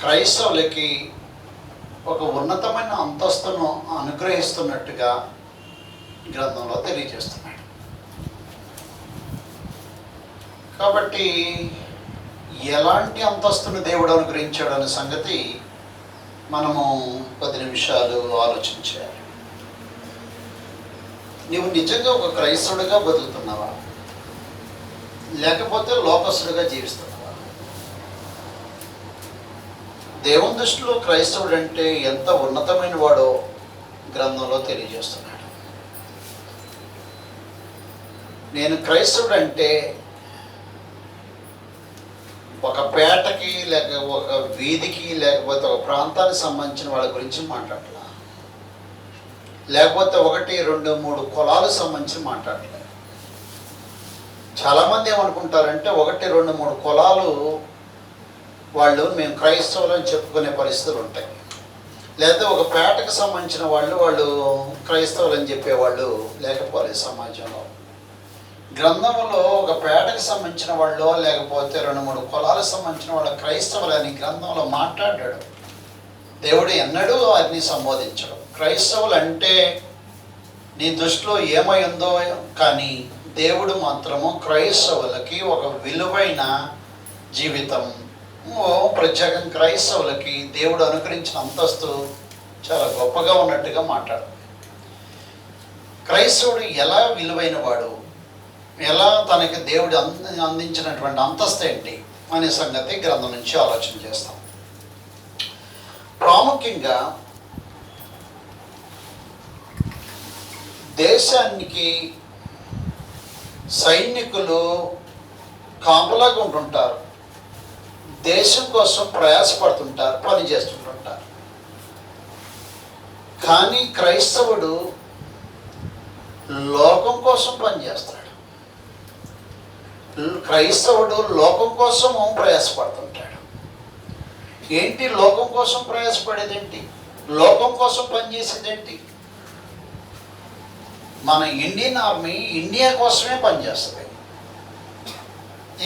క్రైస్తవులకి ఒక ఉన్నతమైన అంతస్తును అనుగ్రహిస్తున్నట్టుగా గ్రంథంలో తెలియజేస్తున్నాడు. కాబట్టి ఎలాంటి అంతస్తును దేవుడు అనుగ్రహించాడు అనే సంగతి మనము పది నిమిషాలు ఆలోచించాలి. నీవు నిజంగా ఒక క్రైస్తవుడిగా బతుకుతున్నావా? లేకపోతే లోకస్తుడిగా జీవిస్తున్నావా? దేవుని దృష్టిలో క్రైస్తవుడు అంటే ఎంత ఉన్నతమైన వాడో గ్రంథంలో తెలియజేస్తున్నాడు. నేను క్రైస్తవుడు అంటే ఒక పేటకి లేక ఒక వీధికి లేకపోతే ఒక ప్రాంతానికి సంబంధించిన వాళ్ళ గురించి మాట్లాడలే. లేకపోతే ఒకటి రెండు మూడు కులాలకు సంబంధించి మాట్లాడలే. చాలామంది ఏమనుకుంటారంటే ఒకటి రెండు మూడు కులాలు వాళ్ళు మేము క్రైస్తవులు అని చెప్పుకునే పరిస్థితులు ఉంటాయి. లేదా ఒక పేటకు సంబంధించిన వాళ్ళు వాళ్ళు క్రైస్తవులు అని చెప్పేవాళ్ళు లేకపోతే సమాజంలో. గ్రంథంలో ఒక పేటకు సంబంధించిన వాళ్ళు లేకపోతే రెండు మూడు కులాలకు సంబంధించిన వాళ్ళు క్రైస్తవులు అని గ్రంథంలో మాట్లాడాడు. దేవుడు ఎన్నడూ వారిని సంబోధించడు. క్రైస్తవులు అంటే నీ దృష్టిలో ఏమై ఉందో కానీ దేవుడు మాత్రము క్రైస్తవులకి ఒక విలువైన జీవితం ప్రత్యేకంగా ప్రత్యేకం క్రైస్తవులకి దేవుడు అనుగ్రహించిన అంతస్తు చాలా గొప్పగా ఉన్నట్టుగా మాట్లాడు. క్రైస్తవుడు ఎలా విలువైన వాడు ఎలా తనకి దేవుడు అంద అందించినటువంటి అంతస్తు ఏంటి? అనే సంగతి గ్రంథం నుంచి ఆలోచన చేస్తాం. ప్రాముఖ్యంగా దేశానికి సైనికులు కాపలాగా ఉంటుంటారు. దేశం కోసం ప్రయాసపడుతుంటారు పని చేస్తుంటుంటారు. కానీ క్రైస్తవుడు లోకం కోసం పనిచేస్తాడు క్రైస్తవుడు లోకం కోసం ప్రయాసపడుతుంటాడు. ఏంటి లోకం కోసం ప్రయాసపడేదేంటి? లోకం కోసం పనిచేసేదేంటి మన ఇండియన్ ఆర్మీ ఇండియా కోసమే పనిచేస్తుంది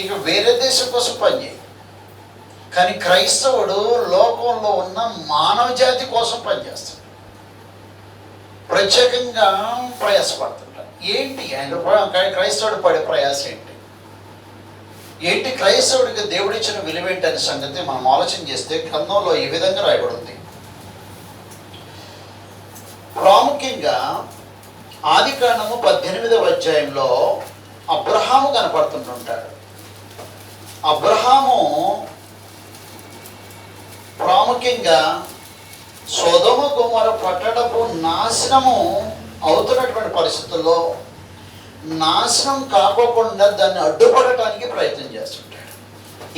ఇక వేరే దేశం కోసం పనిచేయదు కానీ క్రైస్తవుడు లోకంలో ఉన్న మానవ జాతి కోసం పనిచేస్తాడు. ప్రత్యేకంగా ప్రయాసపడుతుంటాడు. ఏంటి ఆయన? క్రైస్తవుడు పడే ప్రయాస ఏంటి? ఏంటి క్రైస్తవుడికి దేవుడిచ్చిన విలువేంటి అనే సంగతి మనం ఆలోచన చేస్తే గ్రంథంలో ఈ విధంగా రాయబడింది. ప్రాముఖ్యంగా ఆది కాండము పద్దెనిమిదవ అధ్యాయంలో అబ్రహాము కనపడుతుంటుంటాడు. అబ్రహాము ప్రాముఖ్యంగా సోదమ కుమార పట్టడపు నాశనము అవుతున్నటువంటి పరిస్థితుల్లో నాశనం కాకోకుండా దాన్ని అడ్డుపడటానికి ప్రయత్నం చేస్తుంటాడు.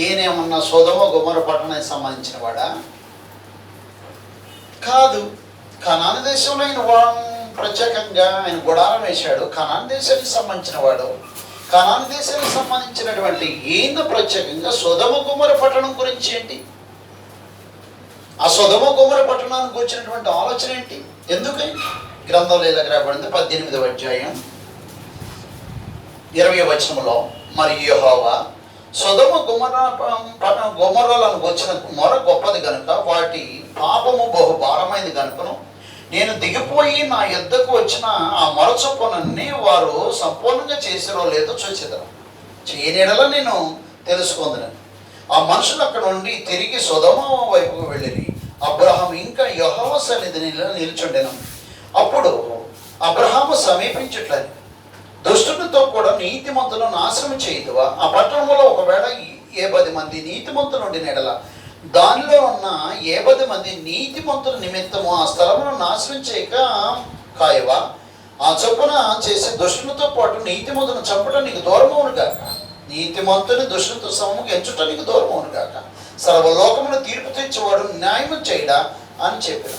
ఈయనేమన్నా సోదమ గుమర పట్టణానికి సంబంధించిన వాడా? కాదు. కనాన దేశంలో ఆయన వా- ప్రత్యేకంగా ఆయన గుడారం వేశాడు. కనాన దేశానికి సంబంధించిన వాడు. కనాన దేశానికి సంబంధించినటువంటి ఈయన ప్రత్యేకంగా సుధమ కుమార పట్టణం గురించి ఏంటి? ఆ సుధమ కుమార పట్టణానికి వచ్చినటువంటి ఆలోచన ఏంటి? ఎందుకని గ్రంథంలో ఇలా రాబడింది పద్దెనిమిదవ అధ్యాయం ఇరవై వచనంలో మరి యహోవా సుధమ గుమర గుమరలను వచ్చిన మొర గొప్పది కనుక వాటి పాపము బహు భారమైంది కనుకను నేను దిగిపోయి నా యుద్ధకు వచ్చిన ఆ మొర చొప్పునన్ని వారు సంపూర్ణంగా చేసిరో లేదో చూసేదను చేయనీడల నేను తెలుసుకుందనని. ఆ మనుషులు అక్కడ నుండి తిరిగి సుధమ వైపుకు వెళ్ళిరి. అబ్రహాం ఇంకా యహోవ సన్నిధి నిల్చుండెను. అప్పుడు అబ్రహాము సమీపించట్లని దుష్టునితో కూడా నీతిమంతులను నాశనం చేయదువా? ఆ పట్టణంలో ఒకవేళ ఏ పది మంది నీతిమంతులు ఉండిన ఎడల దానిలో ఉన్న ఏ పది మంది నీతిమంతుల నిమిత్తము ఆ స్థలమును నాశనం చేయక కాయవా? ఆ చొప్పున చేసే దుష్టునితో పాటు నీతిమంతును చంపటం నీకు దూరమవును కాక నీతిమంతుని దుష్టునితో సమము ఎంచుట నీకు దూరమవును కాక సర్వలోకమును తీర్పు తెచ్చేవాడు న్యాయం చేయడా అని చెప్పిన.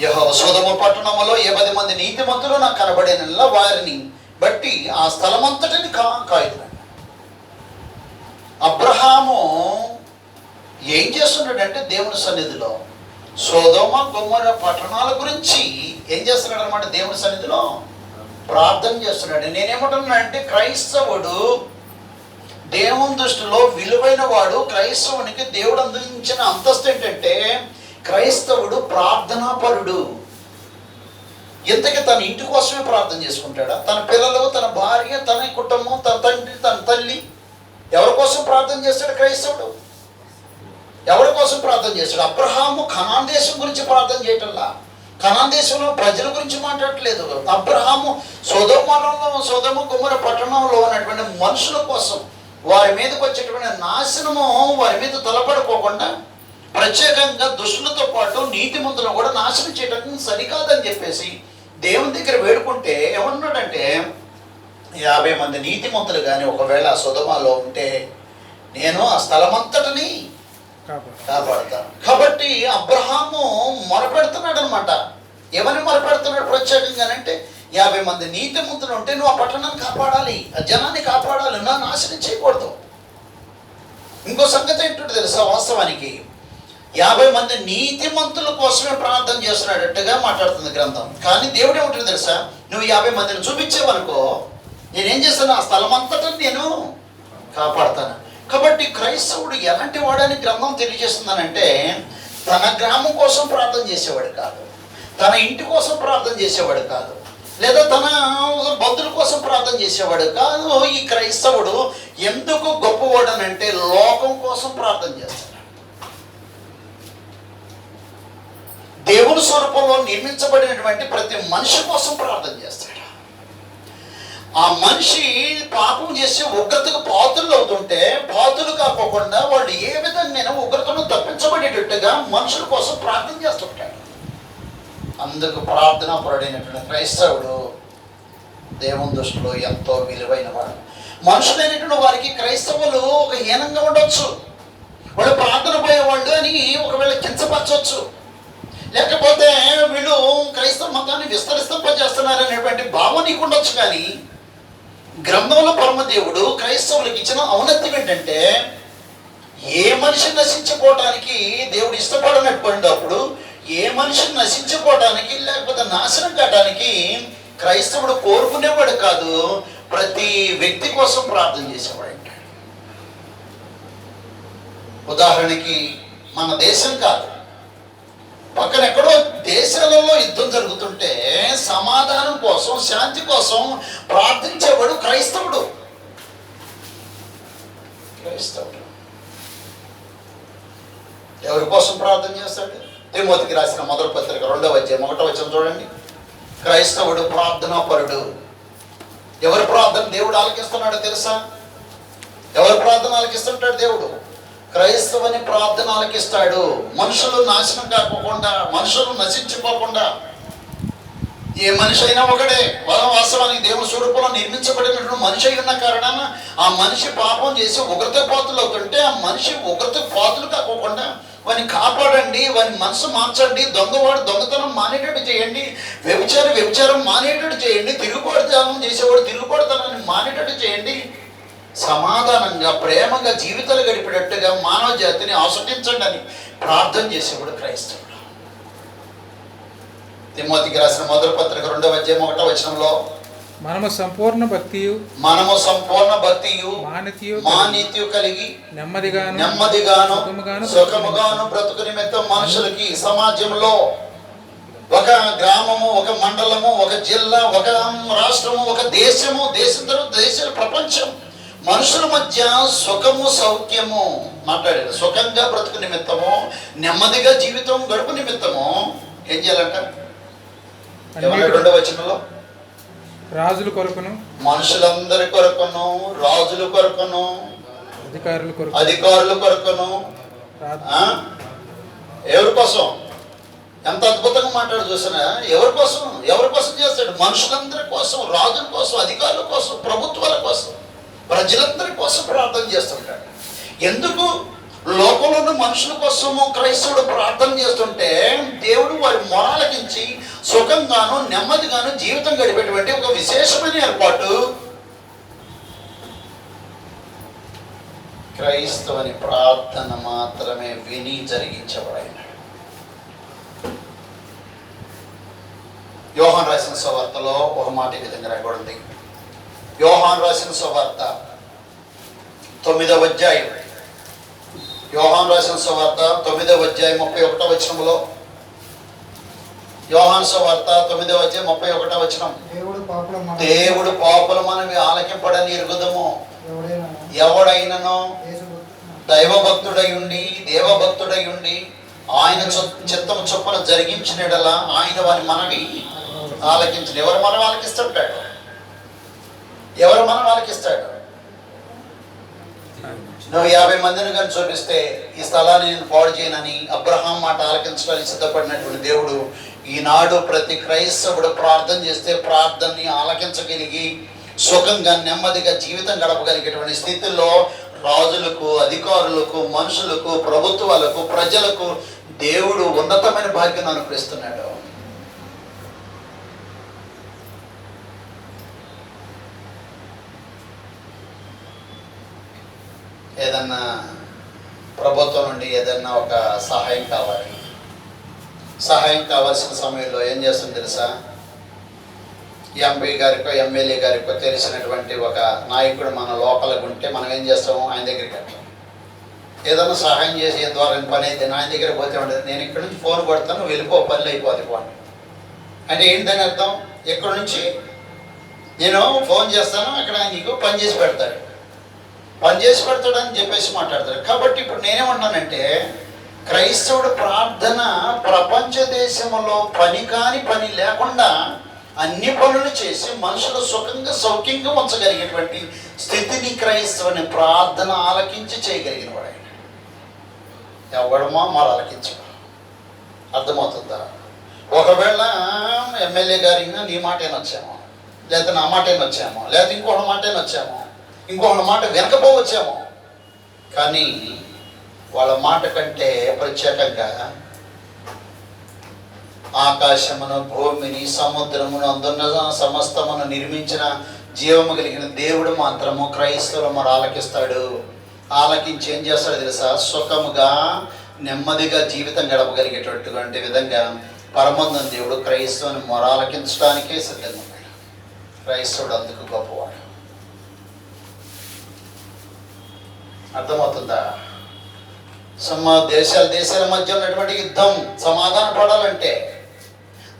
యహో సోదమ పట్టణములో ఎవరి పది మంది నీతిమంతులు నాకు కనబడిన వారిని బట్టి ఆ స్థలమంతటిని కా కాయుతున్నాడు అబ్రహాము ఏం చేస్తున్నాడంటే దేవుని సన్నిధిలో? సోదోమ గుమ్మర పట్టణాల గురించి ఏం చేస్తున్నాడు అనమాట దేవుని సన్నిధిలో? ప్రార్థన చేస్తున్నాడు. నేనేమంటున్నానంటే క్రైస్తవుడు దేవుని దృష్టిలో విలువైన వాడు క్రైస్తవునికి దేవుడు అందించిన అంతస్తు ఏంటంటే క్రైస్తవుడు ప్రార్థనాపరుడు. ఇంతకీ తన ఇంటి కోసమే ప్రార్థన చేసుకుంటాడా? తన పిల్లలు తన భార్య తన కుటుంబం తన తండ్రి తన తల్లి ఎవరి కోసం ప్రార్థన చేస్తాడు క్రైస్తవుడు? ఎవరి కోసం ప్రార్థన చేస్తాడు? అబ్రహాము ఖనాన్ దేశం గురించి ప్రార్థన చేయటంలా? ఖనాన్ దేశంలో ప్రజల గురించి మాట్లాడట్లేదు. అబ్రహాము సోదమరంలో సోదమ కుమార పట్టణంలో ఉన్నటువంటి మనుషుల కోసం వారి మీదకి వచ్చేటువంటి నాశనము వారి మీద తలపడిపోకుండా ప్రత్యేకంగా దుష్టులతో పాటు నీతిమంతులను కూడా నాశనం చేయడం సరికాదని చెప్పేసి దేవుని దగ్గర వేడుకుంటే ఏమన్నాడంటే యాభై మంది నీతిమంతులు కానీ ఒకవేళ సుధమాలో ఉంటే నేను ఆ స్థలమంతటిని కాపాడు కాపాడుతాను. కాబట్టి అబ్రహాము మొరపెడుతున్నాడు అనమాట ఏమని మొరపెడుతున్నాడు ప్రత్యేకంగానంటే యాభై మంది నీతి నీతిమంతులు ఉంటే నువ్వు ఆ పట్టణాన్ని కాపాడాలి ఆ జనాన్ని కాపాడాలి నా నాశనం చేయకూడదు. ఇంకో సంగతి ఏంటంటే తెలుసా వాస్తవానికి? యాభై మంది నీతిమంతుల కోసమే ప్రార్థన చేస్తున్నాడట్టుగా మాట్లాడుతుంది గ్రంథం. కానీ దేవుడు ఉంటుంది తెలుసా? నువ్వు యాభై మందిని చూపించేవనుకో నేనేం చేస్తాను? ఆ స్థలం అంతటా నేను కాపాడతాను. కాబట్టి క్రైస్తవుడు ఎలాంటి వాడని గ్రంథం తెలియజేస్తుందనంటే తన గ్రామం కోసం ప్రార్థన చేసేవాడు కాదు. తన ఇంటి కోసం ప్రార్థన చేసేవాడు కాదు. లేదా తన బంధువుల కోసం ప్రార్థన చేసేవాడు కాదు. ఈ క్రైస్తవుడు ఎందుకు గొప్పవాడనంటే లోకం కోసం ప్రార్థన చేస్తాడు. దేవుని స్వరూపంలో నిర్మించబడినటువంటి ప్రతి మనిషి కోసం ప్రార్థన చేస్తాడు. ఆ మనిషి పాపం చేసి ఉగ్రతకు పాత్రలు అవుతుంటే పాత్రలు కాకోకుండా వాళ్ళు ఏ విధంగా ఉగ్రతను తప్పించబడేటట్టుగా మనుషుల కోసం ప్రార్థన చేస్తుంటాడు. అందుకు ప్రార్థన పరుడైనటువంటి క్రైస్తవుడు దేవుని దృష్టిలో ఎంతో విలువైన వాడు. మనుషులైనటువంటి వారికి క్రైస్తవులు ఒక హీనంగా ఉండొచ్చు. వాళ్ళు ప్రార్థన పోయేవాళ్ళు అని ఒకవేళ కించపరచవచ్చు లేకపోతే వీళ్ళు క్రైస్తవ మతాన్ని విస్తరిస్తంపజేస్తున్నారు అనేటువంటి భావం నీకు ఉండొచ్చు కానీ గ్రంథంలో పరమదేవుడు క్రైస్తవులకు ఇచ్చిన ఔన్నత్యం ఏంటంటే ఏ మనిషి నశించిపోవటానికి దేవుడు ఇష్టపడనటువంటి ఏ మనిషి నశించిపోవటానికి లేకపోతే నాశనం కావడానికి క్రైస్తవుడు కోరుకునేవాడు కాదు. ప్రతి వ్యక్తి కోసం ప్రార్థన చేసేవాడు అంటాడు ఉదాహరణకి మన దేశం కాదు. పక్కన ఎక్కడో దేశాలలో యుద్ధం జరుగుతుంటే సమాధానం కోసం శాంతి కోసం ప్రార్థించేవాడు క్రైస్తవుడు. క్రైస్తవుడు. ఎవరి కోసం ప్రార్థన చేస్తాడు? తిమోతికి రాసిన మొదటి పత్రిక రెండవ అధ్యాయం ఒకటో వచ్చిన చూడండి. క్రైస్తవుడు ప్రార్థనా పరుడు. ఎవరి ప్రార్థన దేవుడు ఆలకిస్తున్నాడో తెలుసా? ఎవరి ప్రార్థన ఆలకిస్తుంటాడు దేవుడు? క్రైస్తవుని ప్రార్థన ఆలకిస్తాడు. మనుషులు నాశనం కాకోకుండా మనుషులు నశించిపోకుండా. ఏ మనిషి అయినా ఒకడే. వా- వాస్తవానికి దేవుని స్వరూపంలో నిర్మించబడినటువంటి మనిషి అయి ఉన్న కారణాన ఆ మనిషి పాపం చేసి ఉగ్రత పాతులు అవుతుంటే ఆ మనిషి ఉగ్రత పాతులు కాకోకుండా వాని కాపాడండి వాని మనసు మార్చండి దొంగవాడు దొంగతనం మానేటట్టు చేయండి వ్యభిచారం వ్యభిచారం మానేటట్టు చేయండి తిరుగుబాటుతనం చేసేవాడు తిరుగుబాటుతనాన్ని మానేటట్టు చేయండి. సమాధానంగా ప్రేమగా జీవితాలు గడిపేటట్టుగా మానవ జాతిని ఆస్వాదించండి అని ప్రార్థన చేసేవాడు క్రైస్తవుడు. తిమ్మతికి రాసిన మొదటి పత్రిక రెండవ అధ్యాయం ఒకటో వచనంలో మనము సంపూర్ణ భక్తియు మనము సంపూర్ణ భక్తియు మానితియు మాన్యతయు కలిగి నెమ్మదిగాను నెమ్మదిగాను సుఖముగాను సుఖముగాను బ్రతుకు నిమిత్తం మనుషులకి సమాజంలో ఒక గ్రామము ఒక మండలము ఒక జిల్లా ఒక రాష్ట్రము ఒక దేశము దేశం తర్వాత దేశాలు ప్రపంచం. మనుషుల మధ్య సుఖము సౌఖ్యము మాట్లాడారు సుఖంగా బ్రతుకు నిమిత్తము నెమ్మదిగా జీవితం గడుపు నిమిత్తము ఏం చేయాలంట? రెండవ వచనంలో? రాజుల కొరకును మనుషులందరి కొరకును రాజుల కొరకును అధికారుల కొరకు అధికారుల కొరకును? ఎవరి కోసం? ఎంత అద్భుతంగా మాట్లాడు చూసినా ఎవరి కోసం? ఎవరి కోసం చేస్తాడు? మనుషులందరి కోసం రాజుల కోసం అధికారుల కోసం ప్రభుత్వాల కోసం ప్రజలందరి కోసం ప్రార్థన చేస్తుంటాడు. ఎందుకు? లోకంలో ఉన్న మనుషుల కోసము క్రైస్తవుడు ప్రార్థన చేస్తుంటే దేవుడు వారి మొరాలకించి సుఖంగాను నెమ్మదిగాను జీవితం గడిపేటువంటి ఒక విశేషమైన ఏర్పాటు. క్రైస్తవుని ప్రార్థన మాత్రమే విని జరిగించబడినాడు యోహాన్ రాసిన సువార్తలో ఒక మాట ఈ విధంగా రాయబడింది. యోహాన్ రాసిన సువార్త తొమ్మిదవ అధ్యాయం. యోహాన్ రాసిన సువార్త తొమ్మిదవ అధ్యాయం ముప్పై ఒకటో వచనంలో యోహాన్ సువార్త తొమ్మిదవ అధ్యాయం ముప్పై ఒకటో వచనం. దేవుడు పాపల మనవి ఆలకింపడని ఎరుగుదము. ఎవడైనా ఎవడైనను దైవభక్తుడై ఉండి దేవభక్తుడై ఉండి ఆయన చొ- చిత్తము చొప్పున జరిగించినడలా ఆయన వారి మనవి ఆలకించిన. ఎవరు మనం ఆలకిస్తుంటాడు? ఎవరు మనం ఆలకిస్తాడు? నువ్వు యాభై మందిని కానీ చూపిస్తే ఈ స్థలాన్ని నేను పాడు చేయనని అబ్రహాం మాట ఆలకించడానికి సిద్ధపడినటువంటి దేవుడు ఈనాడు ప్రతి క్రైస్తవుడు ప్రార్థన చేస్తే ప్రార్థనని ఆలకించగలిగి సుఖంగా నెమ్మదిగా జీవితం గడపగలిగేటువంటి స్థితిలో రాజులకు అధికారులకు మనుషులకు ప్రభుత్వాలకు ప్రజలకు దేవుడు ఉన్నతమైన భాగ్యం అనుగ్రహిస్తున్నాడు. ఏదన్నా ప్రభుత్వం నుండి ఏదన్నా ఒక సహాయం కావాలి. సహాయం కావాల్సిన సమయంలో ఏం చేస్తుంది తెలుసా? ఎంపీ గారికో ఎమ్మెల్యే గారికో తెలిసినటువంటి ఒక నాయకుడు మన లోపలకు ఉంటే మనం ఏం చేస్తాము? ఆయన దగ్గరికి వెళ్తాం. ఏదైనా సహాయం చేసి ద్వారా పని అయితే నా ఆయన దగ్గర పోతే ఉండదు. నేను ఇక్కడ నుంచి ఫోన్ కొడతాను వెళ్ళిపో పనులు అయిపోతుంది పోండి. అంటే ఏంటని అర్థం? ఇక్కడ నుంచి? నేను ఫోన్ చేస్తాను అక్కడ నీకు పని చేసి పెడతాడు. పని చేసి పెడతాడని చెప్పేసి మాట్లాడతాడు. కాబట్టి ఇప్పుడు నేనేమన్నానంటే క్రైస్తవుడు ప్రార్థన ప్రపంచ దేశంలో పని కాని పని లేకుండా అన్ని పనులు చేసి మనుషులు సుఖంగా సౌఖ్యంగా ఉంచగలిగినటువంటి స్థితిని క్రైస్తవుని ప్రార్థన ఆలకించి చేయగలిగిన వాడు ఆయన. ఎవడమో మరి ఆలకించు అర్థమవుతుందా? ఒకవేళ ఎమ్మెల్యే గారి నీ మాటేనొచ్చామో లేకపోతే నా మాటేనొచ్చామో లేకపోతే ఇంకొక మాటేనొచ్చామో ఇంకొకళ్ళ మాట వినకపోవచ్చేమో. కానీ వాళ్ళ మాట కంటే ప్రత్యేకంగా ఆకాశమును భూమిని సముద్రమును అందున్న సమస్తమును నిర్మించిన జీవము కలిగిన దేవుడు మాత్రము క్రైస్తవులు మరి ఆలకిస్తాడు. ఆలకించి ఏం చేస్తాడు తెలుసా? సుఖముగా నెమ్మదిగా జీవితం గడపగలిగేటటువంటి విధంగా పరమందం దేవుడు క్రైస్తవుని మొరాలకించడానికే సిద్ధంగా ఉన్నాడు. క్రైస్తవుడు అందుకు గొప్పవాడు. అర్థమవుతుందా? సమ దేశాల దేశాల మధ్య ఉన్నటువంటి యుద్ధం సమాధాన పడాలంటే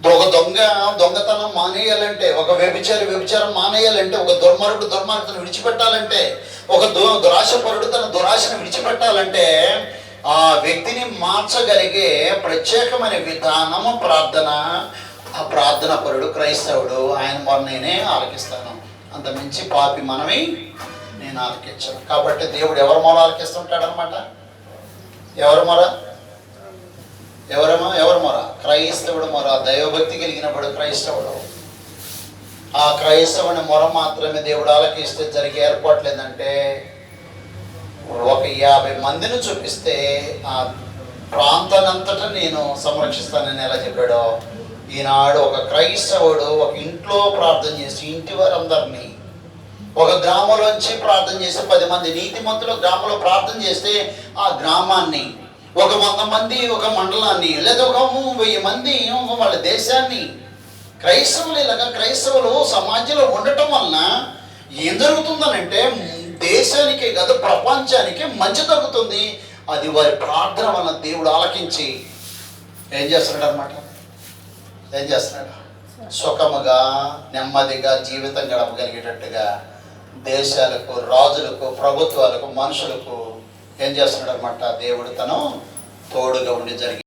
ఒక దొంగ దొంగతనం మానేయాలంటే ఒక వ్యభిచారి వ్యభిచారం మానేయాలంటే ఒక దుర్మార్గుడు దుర్మార్గులను విడిచిపెట్టాలంటే ఒక దు దురాశపరుడు తన దురాశను విడిచిపెట్టాలంటే ఆ వ్యక్తిని మార్చగలిగే ప్రత్యేకమైన విధానము ప్రార్థన. ఆ ప్రార్థన పరుడు క్రైస్తవుడు. ఆయన మొన్న నేనే ఆలకిస్తాను. అంత మించి పాపి మనమే నేను ఆలకించను కాబట్టి దేవుడు ఎవరి మొర ఆలకిస్తుంటాడనమాట? ఎవరి మొర ఎవరమో ఎవరు మొర క్రైస్తవుడు మొర దైవభక్తి కలిగినప్పుడు క్రైస్తవుడు. ఆ క్రైస్తవుని మొర మాత్రమే దేవుడు ఆలకిస్తే జరిగే ఏర్పాటు లేదంటే ఒక యాభై మందిని చూపిస్తే ఆ ప్రాంతానంతటా నేను సంరక్షిస్తానని ఎలా చెప్పాడో ఈనాడు ఒక క్రైస్తవుడు ఒక ఇంట్లో ప్రార్థన చేసి ఇంటి వారందరినీ ఒక గ్రామంలోంచి ప్రార్థన చేసి పది మంది నీతిమంతులు గ్రామంలో ప్రార్థన చేస్తే ఆ గ్రామాన్ని ఒక వంద మంది ఒక మండలాన్ని లేదా ఒక వెయ్యి మంది వాళ్ళ దేశాన్ని క్రైస్తవులు ఇలాగా క్రైస్తవులు సమాజంలో ఉండటం వలన ఏం జరుగుతుందనంటే దేశానికి గత ప్రపంచానికి మంచి జరుగుతుంది. అది వారి ప్రార్థన వలన దేవుడు ఆలకించి ఏం చేస్తున్నాడు అనమాట ఏం చేస్తున్నాడు? సుఖముగా నెమ్మదిగా జీవితం గడపగలిగేటట్టుగా దేశాలకు రాజులకు ప్రభుత్వాలకు మనుషులకు ఏం చేస్తున్నాడు అనమాట దేవుడు తను తోడుగా ఉండి జరిగి